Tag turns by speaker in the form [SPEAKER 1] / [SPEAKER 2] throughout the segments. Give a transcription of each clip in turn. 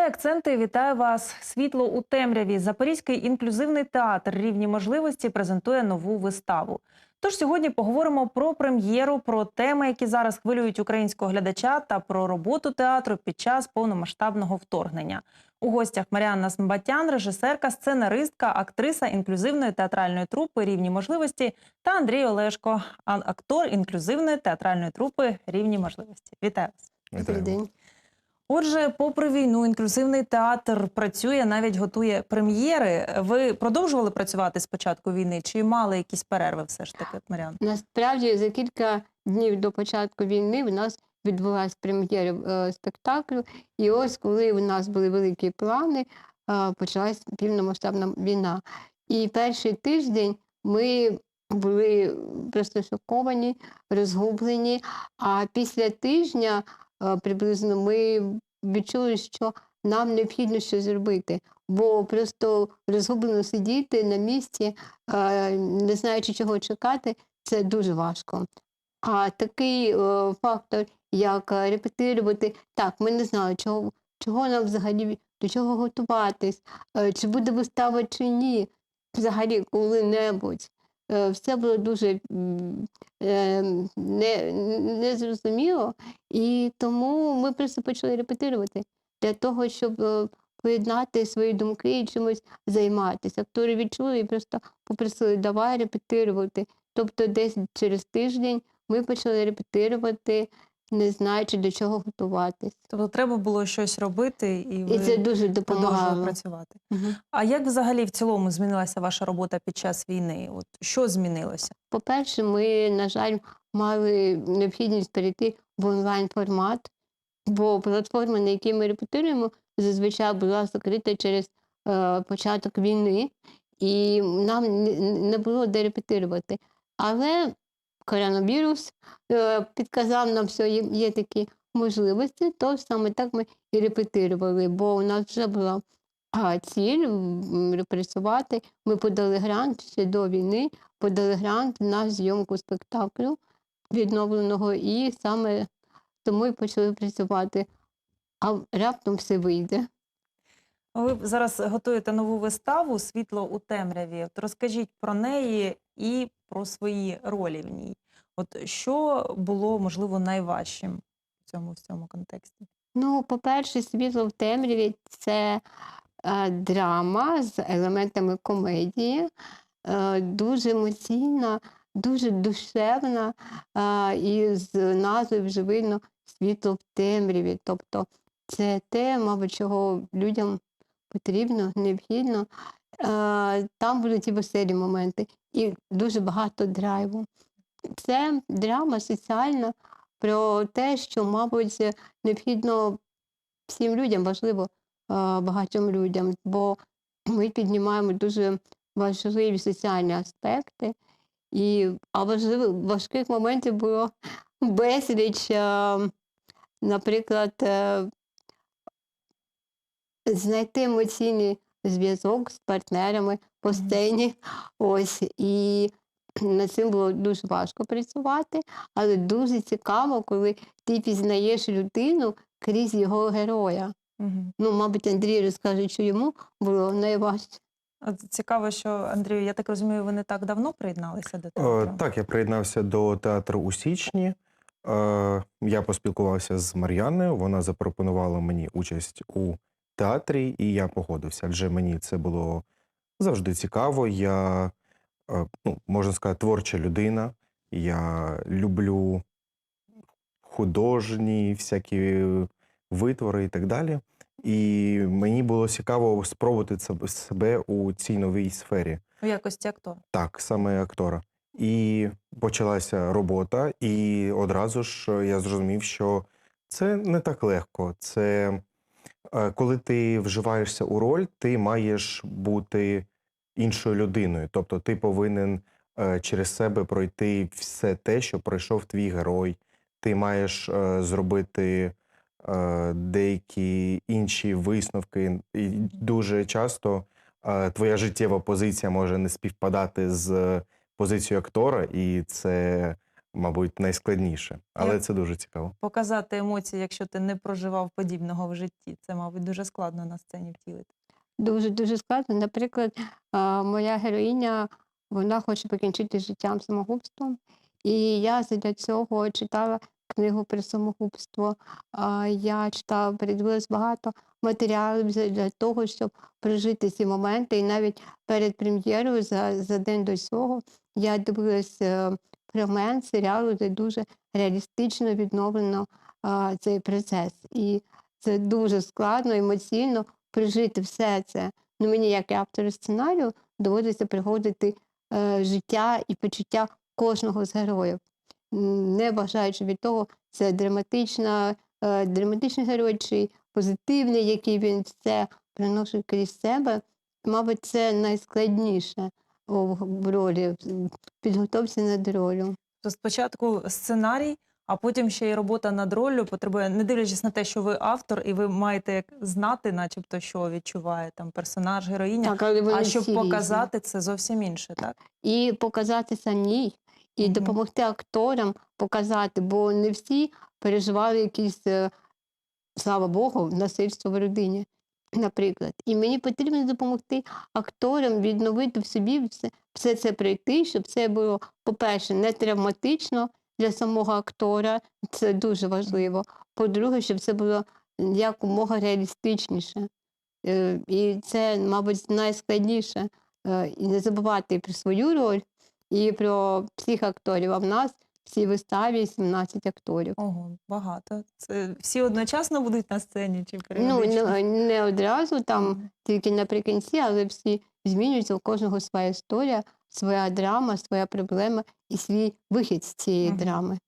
[SPEAKER 1] Це акценти. Вітаю вас. Світло у темряві. Запорізький інклюзивний театр рівні можливості презентує нову виставу. Тож сьогодні поговоримо про прем'єру, про теми, які зараз хвилюють українського глядача, та про роботу театру під час повномасштабного вторгнення. У гостях Маріанна Смбатян, режисерка, сценаристка, актриса інклюзивної театральної трупи рівні можливості та Андрій Олешко, актор інклюзивної театральної трупи рівні можливості. Вітаю вас.
[SPEAKER 2] Добрий день.
[SPEAKER 1] Отже, попри війну, інклюзивний театр працює, навіть готує прем'єри. Ви продовжували працювати з початку війни? Чи мали якісь перерви все ж таки, Маріан?
[SPEAKER 2] Насправді за кілька днів до початку війни в нас відбулася прем'єра е, спектаклю. І ось коли у нас були великі плани, е, почалась повномасштабна війна. І перший тиждень ми були просто шоковані, розгублені. А після тижня приблизно ми відчули, що нам необхідно щось зробити, бо просто розгублено сидіти на місці, е, не знаючи, чого чекати, це дуже важко. А такий е, фактор, як е, репетирувати, так, ми не знали, чого, чого нам взагалі до чого готуватись, е, чи буде вистава, чи ні, взагалі коли-небудь. Е, Все було дуже е, не, незрозуміло, і тому ми просто почали репетирувати для того, щоб е, поєднати свої думки і чимось займатися. Актори відчули і просто попросили, давай репетирувати. Тобто десь через тиждень ми почали репетирувати, не знаючи до чого готуватись.
[SPEAKER 1] Тобто треба було щось робити, і ви
[SPEAKER 2] І це дуже
[SPEAKER 1] продовжували
[SPEAKER 2] допомагало.
[SPEAKER 1] працювати.
[SPEAKER 2] Мгм.
[SPEAKER 1] А як взагалі в цілому змінилася ваша робота під час війни? От що змінилося?
[SPEAKER 2] По-перше, ми, на жаль, мали необхідність перейти в онлайн-формат, бо платформа, на якій ми репетируємо, зазвичай була закрита через е, початок війни, і нам не- не було де репетирувати. Але коронавірус е, підказав нам, що є, такі можливості, то саме так ми і репетирували, бо у нас вже була ціль репресувати. Ми подали грант ще до війни подали грант на зйомку спектаклю відновленого, і саме тому і почали працювати. А раптом все вийде.
[SPEAKER 1] Ви зараз готуєте нову виставу Світло у темряві. От розкажіть про неї і про свої ролі в ній. От що було можливо найважчим в цьому в цьому контексті?
[SPEAKER 2] Ну, по-перше, світло в темряві це е, драма з елементами комедії, е, дуже емоційна, дуже душевна, е, і з назви вже видно світло в темряві. Тобто це те, мабуть, чого людям потрібно, необхідно. Там будуть і веселі моменти, і дуже багато драйву. Це драма соціальна про те, що, мабуть, необхідно всім людям, важливо багатьом людям, бо ми піднімаємо дуже важливі соціальні аспекти. І, а важливих важких моментів було безліч, наприклад, е, знайти емоційний зв'язок з партнерами по сцені. Ось і над цим було дуже важко працювати, але дуже цікаво, коли ти пізнаєш людину крізь його героя.
[SPEAKER 1] Угу.
[SPEAKER 2] Ну, мабуть, Андрій розкаже, що йому було найважче.
[SPEAKER 1] Цікаво, що Андрію, я так розумію, ви не так давно приєдналися до
[SPEAKER 3] Е,
[SPEAKER 1] театру.
[SPEAKER 3] Так, я приєднався до театру у січні. Е, Я поспілкувався з Мар'яною. Вона запропонувала мені участь у театрі, і я погодився. Адже мені це було завжди цікаво. Я, е, ну, можна сказати, творча людина. Я люблю художні всякі витвори і так далі. І мені було цікаво спробувати себе у цій новій сфері.
[SPEAKER 1] У якості актора.
[SPEAKER 3] Так, саме актора. І почалася робота, і одразу ж я зрозумів, що це не так легко. Це коли ти вживаєшся у роль, ти маєш бути іншою людиною. Тобто ти повинен е, через себе пройти все те, що пройшов твій герой. Ти маєш е, зробити е, деякі інші висновки. І дуже часто е, твоя життєва позиція може не співпадати з позицією актора, і це мабуть, найскладніше. Але
[SPEAKER 1] Як?
[SPEAKER 3] це дуже цікаво.
[SPEAKER 1] Показати емоції, якщо ти не проживав подібного в житті. Це, мабуть, дуже складно на сцені втілити.
[SPEAKER 2] Дуже дуже складно. Наприклад, моя героїня вона хоче покінчити життям самогубством, і я для цього читала книгу про самогубство. Я читала, передивилась багато матеріалів за- для того, щоб прожити ці моменти. І навіть перед прем'єрою за, за день до цього я дивилась е, фрагмент серіалу, де дуже реалістично відновлено а, цей процес. І це дуже складно, емоційно прожити все це. Ну, мені, як і автору сценарію, доводиться приходити е, життя і почуття кожного з героїв. Не вважаючи від того, це драматична, е, драматичний герой чи позитивний, який він все приносить крізь себе. Мабуть, це найскладніше в ролі, підготовці над ролью.
[SPEAKER 1] То спочатку сценарій, а потім ще й робота над роллю потребує, не дивлячись на те, що ви автор, і ви маєте знати, начебто, що відчуває там персонаж, героїня.
[SPEAKER 2] Так, але
[SPEAKER 1] а щоб
[SPEAKER 2] всі різні.
[SPEAKER 1] показати це зовсім інше, так?
[SPEAKER 2] і показати самій, і
[SPEAKER 1] Мгм.
[SPEAKER 2] допомогти акторам показати, бо не всі переживали якісь, е, слава Богу, насильство в родині, наприклад. І мені потрібно допомогти акторам відновити в собі все, все це пройти, щоб це було, по-перше, не травматично для самого актора, це дуже важливо. По-друге, щоб це було якомога реалістичніше. Е, І це, мабуть, найскладніше. Е, І не забувати про свою роль і про всіх акторів. А в нас цій виставі 17 акторів.
[SPEAKER 1] Ого, багато. Це всі одночасно будуть на сцені чи
[SPEAKER 2] Ну, не, не одразу, там
[SPEAKER 1] Мгм.
[SPEAKER 2] тільки наприкінці, але всі змінюються, у кожного своя історія, своя драма, своя проблема і свій вихід з цієї
[SPEAKER 1] Мгм.
[SPEAKER 2] драми.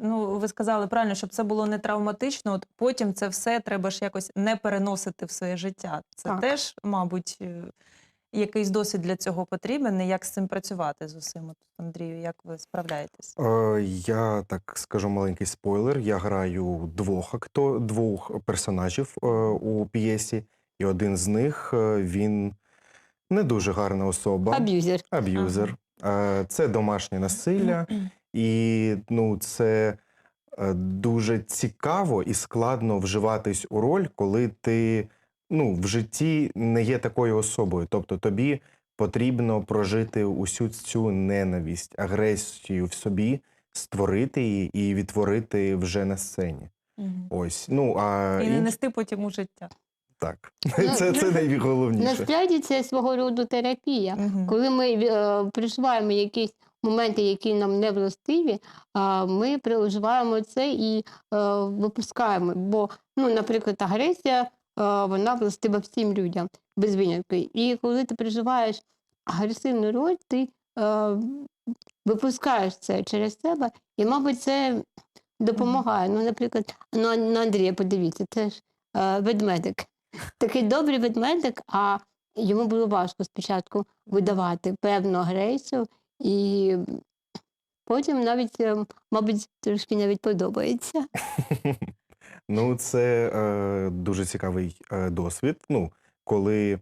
[SPEAKER 1] Ну, ви сказали правильно, щоб це було не травматично, от потім це все треба ж якось не переносити в своє життя. Це
[SPEAKER 2] Так.
[SPEAKER 1] теж, мабуть, якийсь досвід для цього потрібен, і як з цим працювати з усім. От, Андрію, як ви справляєтесь?
[SPEAKER 3] Е, Я так скажу маленький спойлер. Я граю двох акто... двох персонажів е, у п'єсі, і один з них е, він не дуже гарна особа,
[SPEAKER 2] Аб'юзер.
[SPEAKER 3] аб'юзер. Е, Це домашнє насилля, і ну, це е, дуже цікаво і складно вживатись у роль, коли ти ну, в житті не є такою особою. Тобто тобі потрібно прожити усю цю ненависть, агресію в собі, створити її і відтворити вже на сцені.
[SPEAKER 1] Мгм.
[SPEAKER 3] Ось. Ну, а
[SPEAKER 1] І не
[SPEAKER 3] інш-
[SPEAKER 1] нести потім у життя.
[SPEAKER 3] так.
[SPEAKER 2] Ну,
[SPEAKER 3] Це, це найголовніше.
[SPEAKER 2] Насправді це свого роду терапія.
[SPEAKER 1] Мгм.
[SPEAKER 2] Коли ми е, переживаємо якісь моменти, які нам не властиві, а, ми переживаємо це і е, випускаємо. Бо, ну, наприклад, агресія е, вона властива всім людям без винятку. І коли ти переживаєш агресивну роль, ти е, випускаєш це через себе, і, мабуть, це допомагає. Ну, наприклад, на, на Андрія, подивіться, це ж е, ведмедик. Такий добрий ведмедик, а йому було важко спочатку видавати певну агресію, і потім навіть, е, мабуть, трошки навіть подобається.
[SPEAKER 3] Ну, це е, дуже цікавий е, досвід. Ну, коли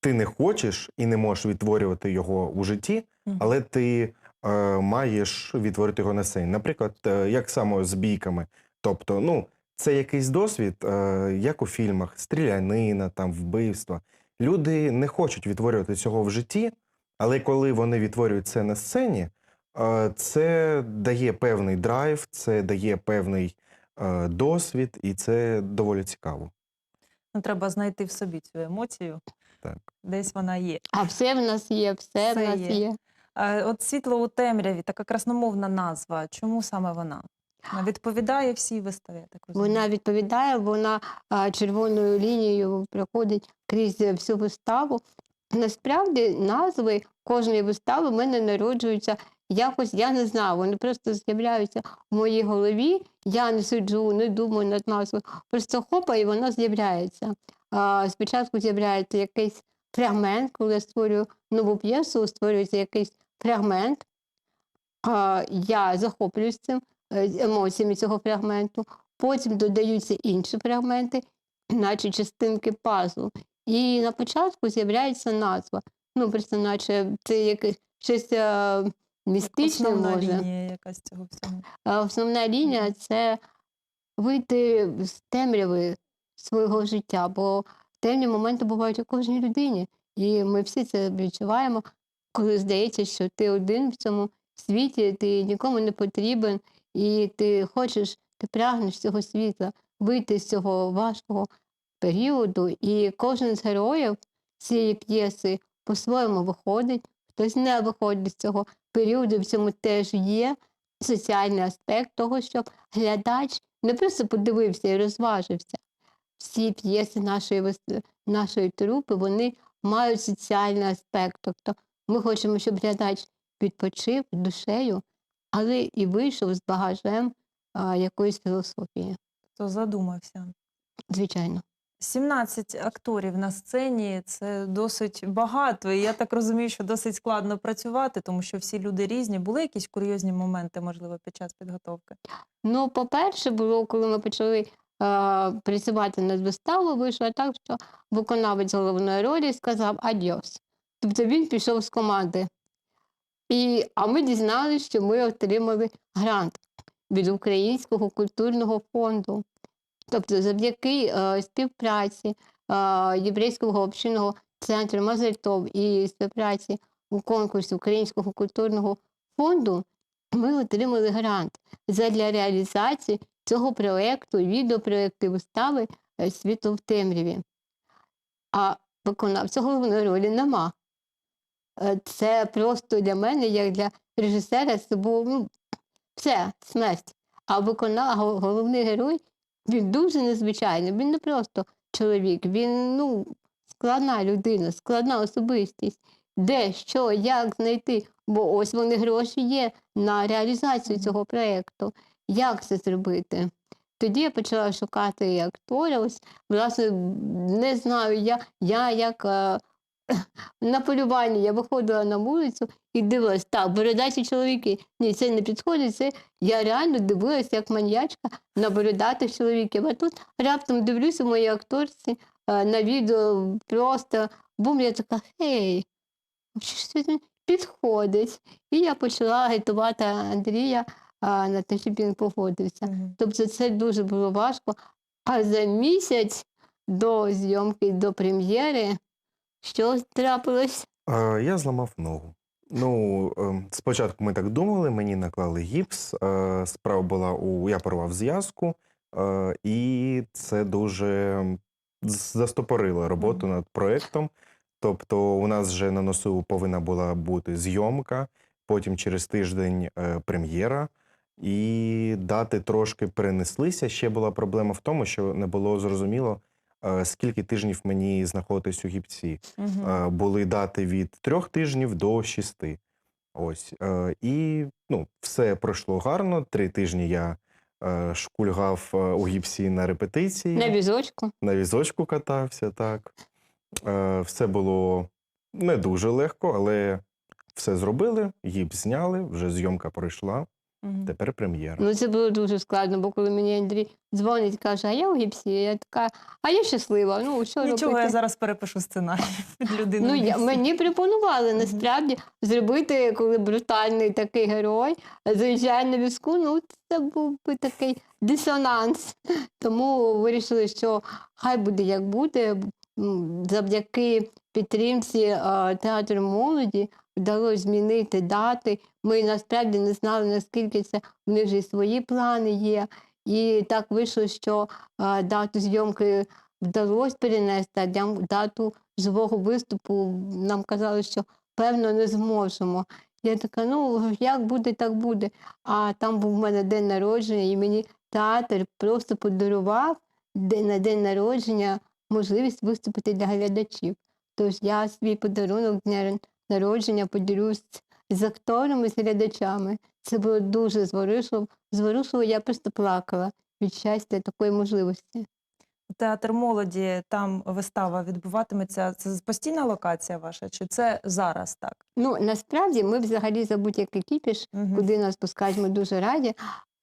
[SPEAKER 3] ти не хочеш і не можеш відтворювати його у житті, але ти е, маєш відтворити його на сцені. Наприклад, е, як само з бійками. Тобто, ну, це якийсь досвід, е, як у фільмах, стрілянина, там, вбивства. Люди не хочуть відтворювати цього в житті, але коли вони відтворюють це на сцені, е, це дає певний драйв, це дає певний досвід, і це доволі цікаво.
[SPEAKER 1] Ну, треба знайти в собі цю емоцію.
[SPEAKER 3] Так.
[SPEAKER 1] Десь вона є.
[SPEAKER 2] А все в нас є, все,
[SPEAKER 1] Все
[SPEAKER 2] в нас
[SPEAKER 1] є.
[SPEAKER 2] є.
[SPEAKER 1] От світло у темряві, така красномовна назва. Чому саме вона? Вона відповідає всій виставі, так розумію.
[SPEAKER 2] Вона відповідає, вона червоною лінією проходить крізь всю виставу. Насправді назви кожної вистави в мене народжуються якось, я не знаю, вони просто з'являються в моїй голові. Я не сиджу, не думаю над назвою. Просто хопа, і вона з'являється. Спочатку з'являється якийсь фрагмент, коли я створюю нову п'єсу, створюється якийсь фрагмент. Я захоплююсь цим е, емоціями цього фрагменту. Потім додаються інші фрагменти, наче частинки пазлу. І на початку з'являється назва. Ну, просто наче це якесь щось містичним
[SPEAKER 1] Основна
[SPEAKER 2] може.
[SPEAKER 1] лінія якась цього всього.
[SPEAKER 2] А Основна лінія це вийти з темряви свого життя, бо темні моменти бувають у кожній людині. І ми всі це відчуваємо, коли здається, що ти один в цьому світі, ти нікому не потрібен, і ти хочеш, ти прагнеш цього світла, вийти з цього важкого періоду. І кожен з героїв цієї п'єси по-своєму виходить, хтось не виходить з цього періоду, в цьому теж є соціальний аспект того, щоб глядач не просто подивився і розважився. Всі п'єси нашої, нашої трупи вони мають соціальний аспект. Тобто ми хочемо, щоб глядач відпочив душею, але і вийшов з багажем а, якоїсь філософії.
[SPEAKER 1] Хто задумався.
[SPEAKER 2] Звичайно.
[SPEAKER 1] 17 акторів на сцені це досить багато. І я так розумію, що досить складно працювати, тому що всі люди різні. Були якісь курйозні моменти, можливо, під час підготовки?
[SPEAKER 2] Ну, по-перше, було, коли ми почали е, працювати над виставою, вийшло так, що виконавець головної ролі сказав адьос. Тобто він пішов з команди. І, а ми дізналися, що ми отримали грант від Українського культурного фонду. Тобто, завдяки е, співпраці е, Єврейського общинного центру Мазельтов і співпраці у конкурсі Українського культурного фонду ми отримали грант задля реалізації цього проєкту, відеопроєкту вистави е, Світло в темряві. А виконавця головної ролі нема. Це просто для мене, як для режисера, це було ну, все, смерть. А виконав головний герой він дуже незвичайний. Він не просто чоловік, він ну, складна людина, складна особистість. Де, що, як знайти? Бо ось вони гроші є на реалізацію цього проєкту. Як це зробити? Тоді я почала шукати актора. Ось, власне, не знаю, я, я як е, на полюванні я виходила на вулицю і дивилась, так, бородаті чоловіки. Ні, це не підходить. Це я реально дивилась, як маньячка на бородатих чоловіків. А тут раптом дивлюся моїй акторці е, на відео просто бум, я така, гей, що це підходить. І я почала агітувати Андрія а, на те, щоб він погодився.
[SPEAKER 1] Мгм.
[SPEAKER 2] Тобто це дуже було важко. А за місяць до зйомки, до прем'єри, що трапилось?
[SPEAKER 3] Е, Я зламав ногу. Ну, ем, спочатку ми так думали, мені наклали гіпс. е, Справа була у я порвав зв'язку, е, і це дуже застопорило роботу над проєктом. Тобто, у нас вже на носу повинна була бути зйомка, потім через тиждень е, прем'єра, і дати трошки перенеслися. Ще була проблема в тому, що не було зрозуміло, скільки тижнів мені знаходитись у гіпці.
[SPEAKER 1] Мгм.
[SPEAKER 3] Е, були дати від трьох тижнів до шести. Ось. Е, І ну, все пройшло гарно. Три тижні я е, шкульгав е, у гіпсі на репетиції,
[SPEAKER 2] На візочку.
[SPEAKER 3] на візочку катався, так. Е, Все було не дуже легко, але все зробили, гіпс зняли, вже зйомка пройшла,
[SPEAKER 1] Мгм.
[SPEAKER 3] тепер прем'єра.
[SPEAKER 2] Ну це було дуже складно, бо коли мені Андрій дзвонить, каже, а я у гіпсі, я така, а я щаслива. Ну, що
[SPEAKER 1] Нічого,
[SPEAKER 2] робити?
[SPEAKER 1] я зараз перепишу сценарій під людину.
[SPEAKER 2] Ну, я, мені пропонували насправді зробити, коли брутальний такий герой заїжджає на візку, ну це був би такий дисонанс. Тому вирішили, що хай буде як буде. Завдяки підтримці театру молоді вдалося змінити дати. Ми насправді не знали, наскільки це в них же і свої плани є. І так вийшло, що е, дату зйомки вдалося перенести, а дату живого виступу нам казали, що певно не зможемо. Я така, ну як буде, так буде. А там був в мене день народження, і мені театр просто подарував на день народження можливість виступити для глядачів. Тож я свій подарунок дня народження поділюсь з акторами, з глядачами. Це було дуже зворушливо. Зворушливо, я просто плакала від щастя такої можливості.
[SPEAKER 1] Театр молоді, там вистава відбуватиметься. Це постійна локація ваша, чи це зараз так?
[SPEAKER 2] Ну, насправді ми взагалі за будь-який кіпіш
[SPEAKER 1] Мгм.
[SPEAKER 2] куди нас пускають, ми дуже раді.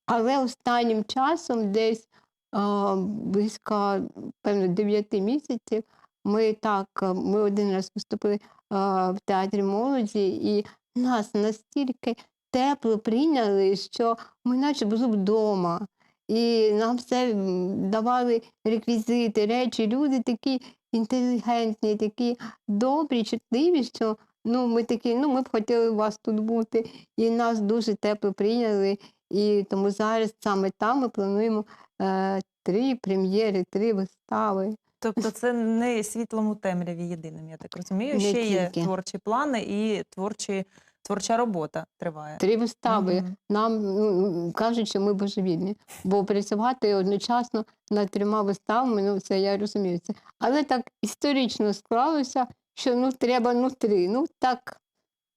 [SPEAKER 2] Але останнім часом, десь а, близько певно 9 місяців, ми так, ми один раз виступили в театрі молоді, і нас настільки тепло прийняли, що ми наче були вдома. І нам все давали реквізити, речі. Люди такі інтелігентні, такі добрі, чутливі, що ну, ми такі, ну, ми б хотіли у вас тут бути. І нас дуже тепло прийняли. І тому зараз саме там ми плануємо е, три прем'єри, три вистави.
[SPEAKER 1] Тобто це не світлому темряві єдиним, я так розумію.
[SPEAKER 2] Не
[SPEAKER 1] Ще є
[SPEAKER 2] тільки.
[SPEAKER 1] творчі плани і творчі, творча робота триває.
[SPEAKER 2] Три вистави.
[SPEAKER 1] Мгм.
[SPEAKER 2] Нам ну, кажуть, що ми божевільні, бо працювати одночасно над трьома виставами, ну це я розумію це. Але так історично склалося, що ну треба ну три. Ну так,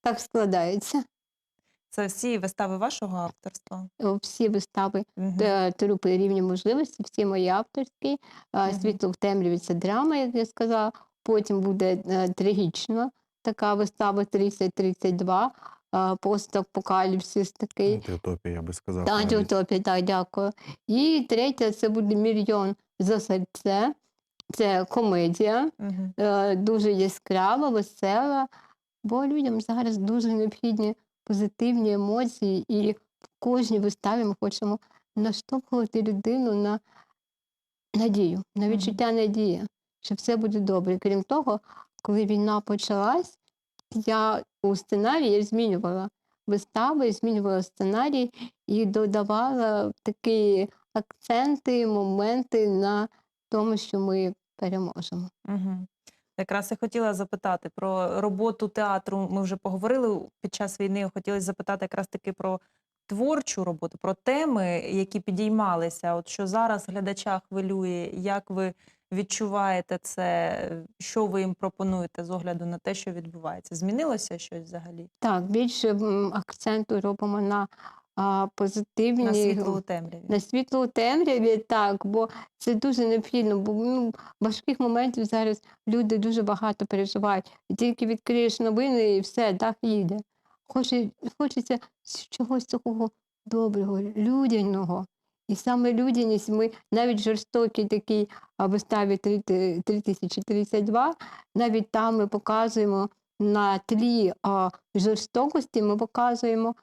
[SPEAKER 2] так складається.
[SPEAKER 1] Це всі вистави вашого авторства.
[SPEAKER 2] Всі вистави е, трупи рівні можливості, всі мої авторські. Е,
[SPEAKER 1] Мгм.
[SPEAKER 2] Світло в темряві це драма, як я сказала. Потім буде е, трагічна така вистава 30-32, е, постапокаліпсис такий.
[SPEAKER 3] Антиутопія, я би сказав.
[SPEAKER 2] Та, антиутопія, так, дякую. І третя це буде мільйон за серце. Це комедія, е, дуже яскрава, весела, бо людям зараз дуже необхідні позитивні емоції, і в кожній виставі ми хочемо наштовхувати людину на надію, на відчуття надії, що все буде добре. Крім того, коли війна почалась, я у сценарії змінювала вистави, змінювала сценарій і додавала такі акценти, моменти на тому, що ми переможемо.
[SPEAKER 1] Мгм. Якраз я хотіла запитати про роботу театру. Ми вже поговорили під час війни. Хотілося запитати якраз таки про творчу роботу, про теми, які підіймалися. От що зараз глядача хвилює, як ви відчуваєте це, що ви їм пропонуєте з огляду на те, що відбувається? Змінилося щось взагалі
[SPEAKER 2] Так, більше акценту робимо на а, позитивні
[SPEAKER 1] на світло у темряві?
[SPEAKER 2] на світло у темряві, так, бо це дуже необхідно, бо ну, важких моментів зараз люди дуже багато переживають. І тільки відкриєш новини і все, дах їде. Хоче, хочеться чогось такого доброго, людяного. І саме людяність, ми навіть жорстокі такі а, виставі 3032, навіть там ми показуємо на тлі а, жорстокості, ми показуємо,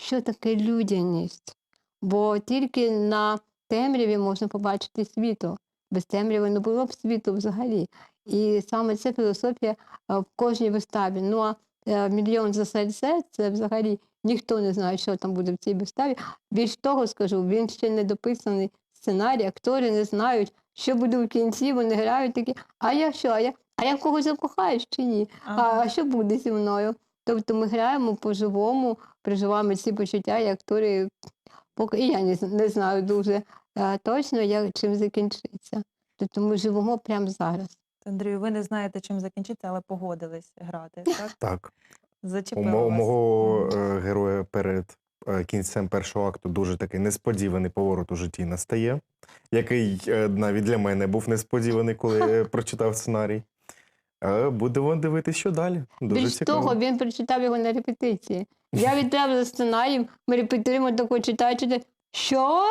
[SPEAKER 2] що таке людяність. Бо тільки на темряві можна побачити світло. Без темряви не було б світу взагалі. І саме ця філософія в кожній виставі. Ну а е, мільйон за серце це взагалі ніхто не знає, що там буде в цій виставі. Більш того скажу, він ще не дописаний сценарій, актори не знають, що буде в кінці, вони грають такі, а я що? А я, а я когось закохаюсь чи ні? А, а що буде зі мною? Тобто ми граємо по-живому, переживаємо ці почуття, актори, поки і я не, не знаю дуже е, точно, як чим закінчиться. Тобто ми живемо прямо зараз.
[SPEAKER 1] Андрію, ви не знаєте, чим закінчиться, але погодились грати. Так
[SPEAKER 3] Так. У,
[SPEAKER 1] зачепило
[SPEAKER 3] у мого е, героя перед е, кінцем першого акту дуже такий несподіваний поворот у житті настає, який навіть для мене був несподіваний, коли я прочитав сценарій. Будемо дивитися, що далі. Дуже
[SPEAKER 2] Більш
[SPEAKER 3] цікаво.
[SPEAKER 2] того, він прочитав його на репетиції. Я відправила сценарій, ми репетируємо тако читаю, читаю. Що?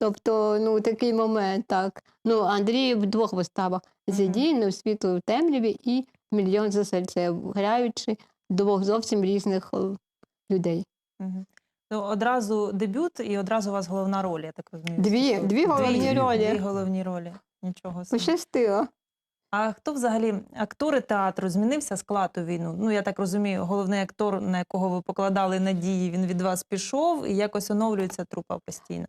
[SPEAKER 2] Тобто, ну, такий момент, так. Ну, Андрій в двох виставах
[SPEAKER 1] Мгм.
[SPEAKER 2] задіяний світло в темряві і мільйон за серце, граючи двох зовсім різних е, людей.
[SPEAKER 1] Мгм. Ну, одразу дебют і одразу у вас головна роль, я так розумію.
[SPEAKER 2] Дві- дві головні
[SPEAKER 3] ролі.
[SPEAKER 1] Дві головні ролі. Нічого собі.
[SPEAKER 2] Пощастило.
[SPEAKER 1] А хто взагалі актори театру змінився склад у війну? Ну я так розумію, головний актор, на якого ви покладали надії, він від вас пішов і якось оновлюється трупа постійно.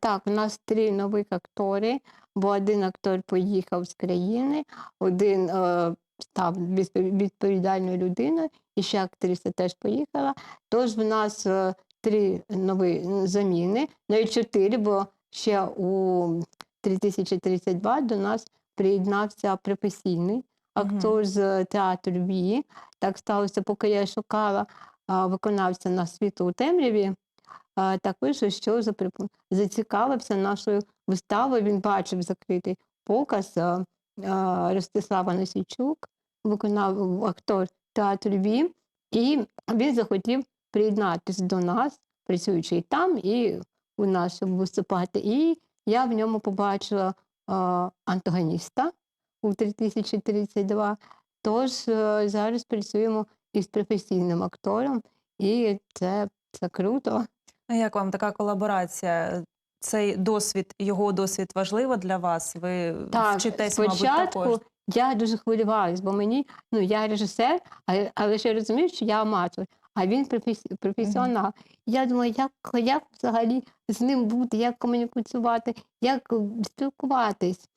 [SPEAKER 2] Так, у нас три нових актори, бо один актор поїхав з країни, один е, став відповідальною людиною, і ще актриса теж поїхала. Тож в нас е, три нові заміни, навіть чотири, бо ще у 3032 до нас приєднався професійний актор з театру Вії. Так сталося, поки я шукала виконавця на світло у темряві. Так вийшло, що зацікавився нашою виставою. Він бачив закритий показ Ростислава Носійчук, виконав актор театру Львів, і він захотів приєднатися до нас, працюючи і там, і у нас щоб виступати. І я в ньому побачила антагоніста у 3032. Тож е, зараз працюємо із професійним актором. І це, це круто.
[SPEAKER 1] А Як вам така колаборація? Цей досвід, його досвід важливо для вас? Ви
[SPEAKER 2] Так,
[SPEAKER 1] вчитесь, мабуть,
[SPEAKER 2] спочатку
[SPEAKER 1] також.
[SPEAKER 2] я дуже хвилювалась, бо мені, ну я режисер, але, але я розумію, що я аматор, а він професіонал. Я думаю, як, як взагалі з ним бути, як комунікувати, як спілкуватись.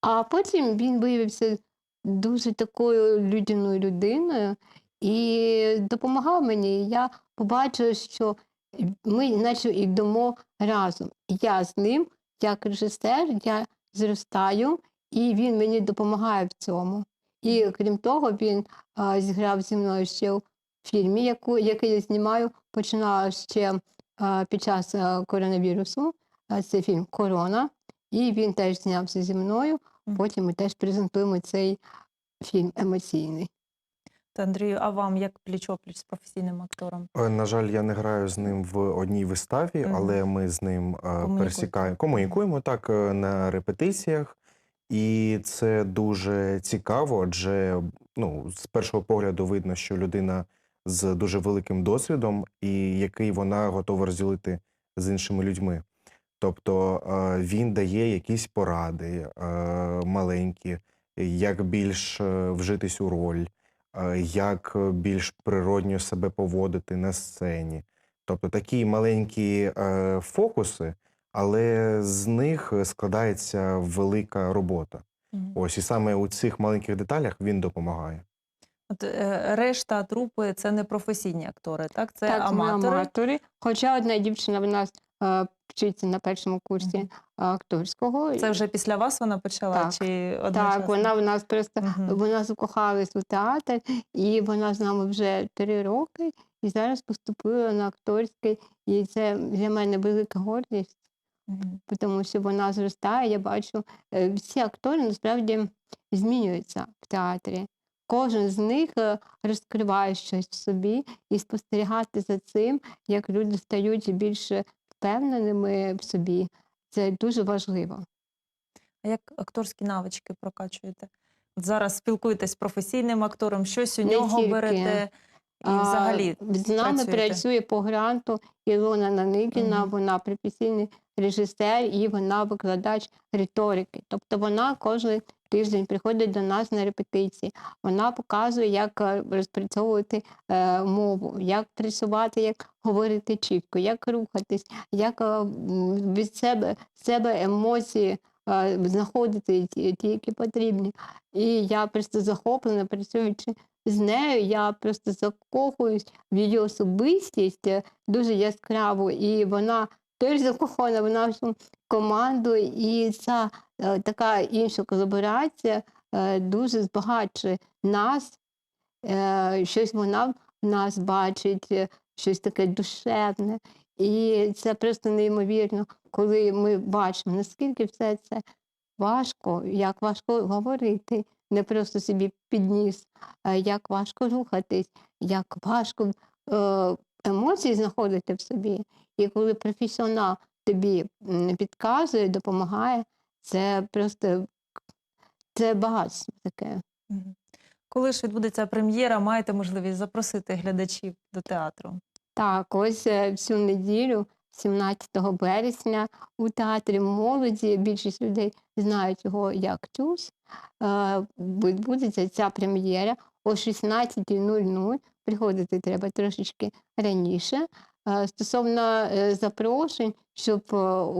[SPEAKER 2] А потім він виявився дуже такою людяною людиною і допомагав мені. Я побачила, що ми наче йдемо разом. Я з ним, як режисер, я зростаю, і він мені допомагає в цьому. І крім того, він а, зіграв зі мною ще у фільмі, яку, який я знімаю, починала ще а, під час а, коронавірусу. Це фільм Корона. І він теж знявся зі мною. Потім ми теж презентуємо цей фільм емоційний.
[SPEAKER 1] Та, Андрію, а вам як пліч-опліч з професійним актором?
[SPEAKER 3] Е, На жаль, я не граю з ним в одній виставі,
[SPEAKER 1] Мгм.
[SPEAKER 3] але ми з ним е, пересікаємо, комунікуємо так е, на репетиціях, і це дуже цікаво, адже ну, з першого погляду видно, що людина з дуже великим досвідом, і який вона готова розділити з іншими людьми. Тобто е, він дає якісь поради е, маленькі, як більш е, вжитись у роль, як більш природньо себе поводити на сцені. Тобто такі маленькі фокуси, але з них складається велика робота. Ось і саме у цих маленьких деталях він допомагає.
[SPEAKER 1] От е, решта трупи це не професійні актори, так? Це
[SPEAKER 2] так,
[SPEAKER 1] аматори.
[SPEAKER 2] аматори. Хоча одна дівчина в нас е, вчиться на першому курсі
[SPEAKER 1] Мгм.
[SPEAKER 2] акторського.
[SPEAKER 1] Це вже після вас вона почала?
[SPEAKER 2] Так,
[SPEAKER 1] Чи
[SPEAKER 2] Так, вона в нас просто
[SPEAKER 1] Мгм.
[SPEAKER 2] вона закохалась у театр, і вона з нами вже три роки, і зараз поступила на акторський. І це для мене велика гордість,
[SPEAKER 1] Мгм.
[SPEAKER 2] тому що вона зростає. Я бачу, е, всі актори насправді змінюються в театрі. Кожен з них е, розкриває щось в собі і спостерігати за цим, як люди стають більш впевненими в собі. Це дуже важливо.
[SPEAKER 1] А як акторські навички прокачуєте? От зараз спілкуєтесь з професійним актором, щось у
[SPEAKER 2] Не
[SPEAKER 1] нього
[SPEAKER 2] тільки.
[SPEAKER 1] берете і
[SPEAKER 2] А,
[SPEAKER 1] взагалі
[SPEAKER 2] з нами
[SPEAKER 1] працюєте?
[SPEAKER 2] працює по гранту Ілона Наникіна,
[SPEAKER 1] Мгм.
[SPEAKER 2] вона професійний режисер і вона викладач риторики. Тобто вона кожен тиждень приходить до нас на репетиції. Вона показує, як е, розпрацьовувати е, мову, як працювати, як говорити чітко, як рухатись, як е, від себе, себе емоції е, знаходити ті, ті, які потрібні. І я просто захоплена, працюючи з нею, я просто закохуюсь в її особистість е, дуже яскраву, і вона теж закохана в нашу команду, і ця е, така інша колаборація е, дуже збагачує нас. Е, щось вона в нас бачить, щось таке душевне. І це просто неймовірно, коли ми бачимо, наскільки все це важко, як важко говорити, не просто собі підніс, як важко рухатись, як важко емоції знаходити в собі. І коли професіонал тобі підказує, допомагає, це просто це багатство таке.
[SPEAKER 1] Коли ж відбудеться прем'єра, маєте можливість запросити глядачів до театру?
[SPEAKER 2] Так, ось е, всю неділю, 17 березня, у театрі молоді більшість людей знають його як Тюз. е, Відбудеться ця прем'єра о 16.00. Приходити треба трошечки раніше. Стосовно е, запрошень, щоб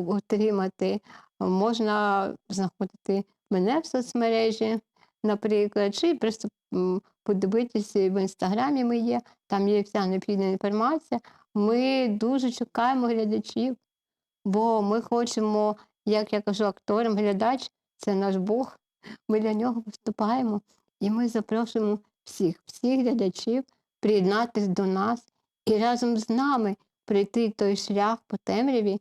[SPEAKER 2] отримати, можна знаходити мене в соцмережі, наприклад, чи просто подивитися в інстаграмі ми є, там є вся необхідна інформація. Ми дуже чекаємо глядачів, бо ми хочемо, як я кажу, акторам, глядач це наш Бог. Ми для нього виступаємо, і ми запрошуємо всіх, всіх глядачів приєднатися до нас і разом з нами пройти той шлях по темряві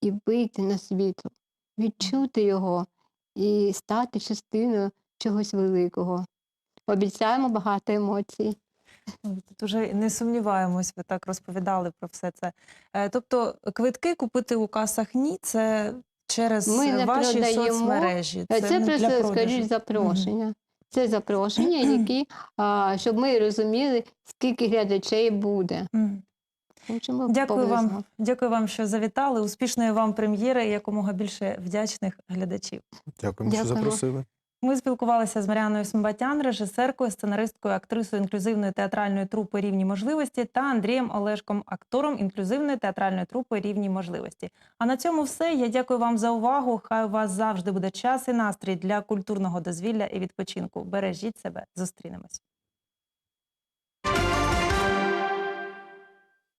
[SPEAKER 2] і вийти на світло, відчути його і стати частиною чогось великого. Обіцяємо багато емоцій.
[SPEAKER 1] Тут уже не сумніваємось, ви так розповідали про все це. Е, Тобто квитки купити у касах ні, це через
[SPEAKER 2] Ми не
[SPEAKER 1] ваші
[SPEAKER 2] продаємо.
[SPEAKER 1] соцмережі.
[SPEAKER 2] Це,
[SPEAKER 1] не для
[SPEAKER 2] просто,
[SPEAKER 1] продажу.
[SPEAKER 2] скажіть,
[SPEAKER 1] Мгм.
[SPEAKER 2] Це запрошення, які, а, щоб ми розуміли, скільки глядачей буде.
[SPEAKER 1] Дякую вам. Дякую вам, що завітали. Успішної вам прем'єри і якомога більше вдячних глядачів.
[SPEAKER 3] Дякуємо, що запросили.
[SPEAKER 1] Ми спілкувалися з Маріаною Смбатян, режисеркою, сценаристкою, актрисою інклюзивної театральної трупи рівні можливості та Андрієм Олешком, актором інклюзивної театральної трупи рівні можливості. А на цьому все. Я дякую вам за увагу. Хай у вас завжди буде час і настрій для культурного дозвілля і відпочинку. Бережіть себе, зустрінемось.